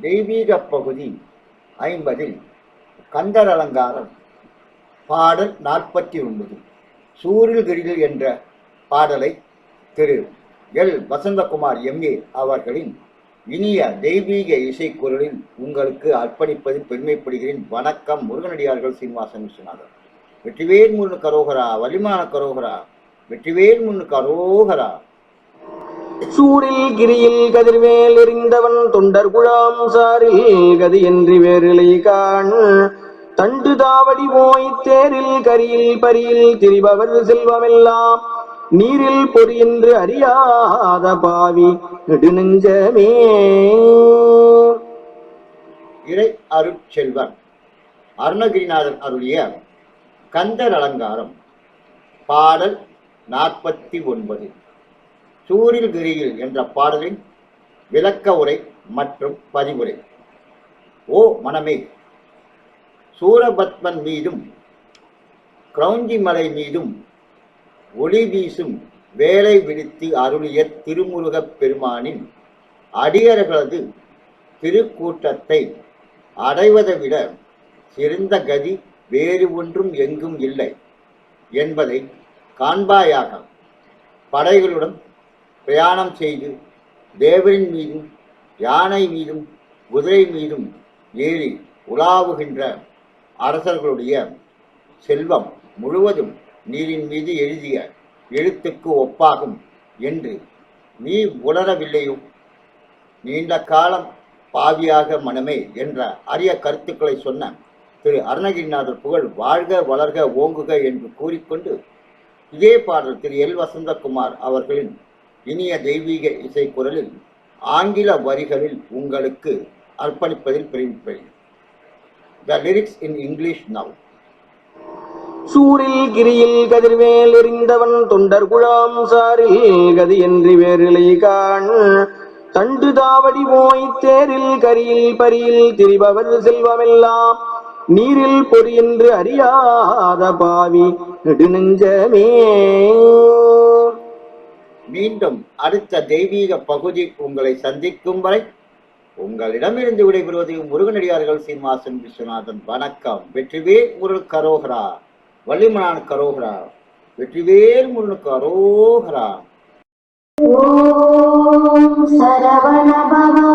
தெய்வீக பகுதி ஐம்பதில் கந்தர் அலங்காரம் பாடல் நாற்பத்தி ஒன்பது சூரில் கிரில் என்ற பாடலை திரு எல். வசந்தகுமார் எம்ஏ அவர்களின் இனிய தெய்வீக இசைக்குரலில் உங்களுக்கு அர்ப்பணிப்பதில் பெருமைப்படுகிறேன். வணக்கம் முருகனடியார்கள் சீனிவாசன் விஸ்வநாதன் வெற்றிவேல் முருகனுக்கு கரோகரா வலிமான கரோகரா வெற்றிவேல் முருகனுக்கு கரோகரா. சூரில் கிரியில் கதிர்வேல் எறிந்தவன் தொண்டர் குழாம் சாரில் என்று வேறிலை காண். தண்டு தாவடி போய் தேரில் கரியில் பரியில் திரிபவர் செல்வமெல்லாம். நீரில் பொறியின்று அறியாத பாவி நெடுநெஞ்சமே. இறை அருட்செல்வன் அருணகிரிநாதன் அருளிய கந்தர் அலங்காரம் பாடல் நாற்பத்தி ஒன்பது. சூரில் கிரியில் என்ற பாடலின் விளக்க உரை மற்றும் பதிவுரை. ஓ மனமே சூரபத்மன் மீதும் கிரௌஞ்சி மலை மீதும் ஒளி வீசும் வேலை விடுத்து அருளிய திருமுருகப் பெருமானின் அடியர்களது திருக்கூட்டத்தை அடைவதை விட சிறந்த கதி வேறு ஒன்றும் எங்கும் இல்லை என்பதை காண்பாயாக படைகளுடன் பிரயாணம் செய்து தேவரின் மீதும் யானை மீதும் குதிரை மீதும் ஏறி உலாவுகின்ற அரசர்களுடைய செல்வம் முழுவதும் நீரின் மீது எழுதிய எழுத்துக்கு ஒப்பாகும் என்று நீ உணரவில்லையோ நீண்ட காலம் பாவியாக மனமே என்ற அரிய கருத்துக்களை சொன்ன திரு அருணகிரிநாதர் புகழ் வாழ்க வளர்க ஓங்குக என்று கூறிக்கொண்டு இதே பாடல் திரு எல் வசந்தகுமார் அவர்களின் இனிய தெய்வீக இசை குரலில் ஆங்கில வரிகளில் உங்களுக்கு அர்ப்பணிப்பதில் பெருமைப்படுகிறேன் the lyrics in English now சூரில் கிரியில் கதிர்வேல் எறிந்தவன் தொண்டர் குழாம் சாரில் என்று வேறிலை காண். தண்டு தாவடி போய் தேரில் கரியில் பரியில் திரிபவர் செல்வமெல்லாம். நீரில் பொறியென்று அறியாத பாவி நெடுநெஞ்சமே. மீண்டும் அடுத்த தெய்வீக பகுதி உங்களை சந்திக்கும் வரை உங்களிடமிருந்து விடைபெறுவது முருகனடியார்கள் சீனிவாசன் விஸ்வநாதன். வணக்கம். வெற்றிவே முருகன் கரோகரா. வள்ளிமலான் கரோகரா வெற்றிவேல் முன்னு கரோகரா ஓம் சரவண பவோ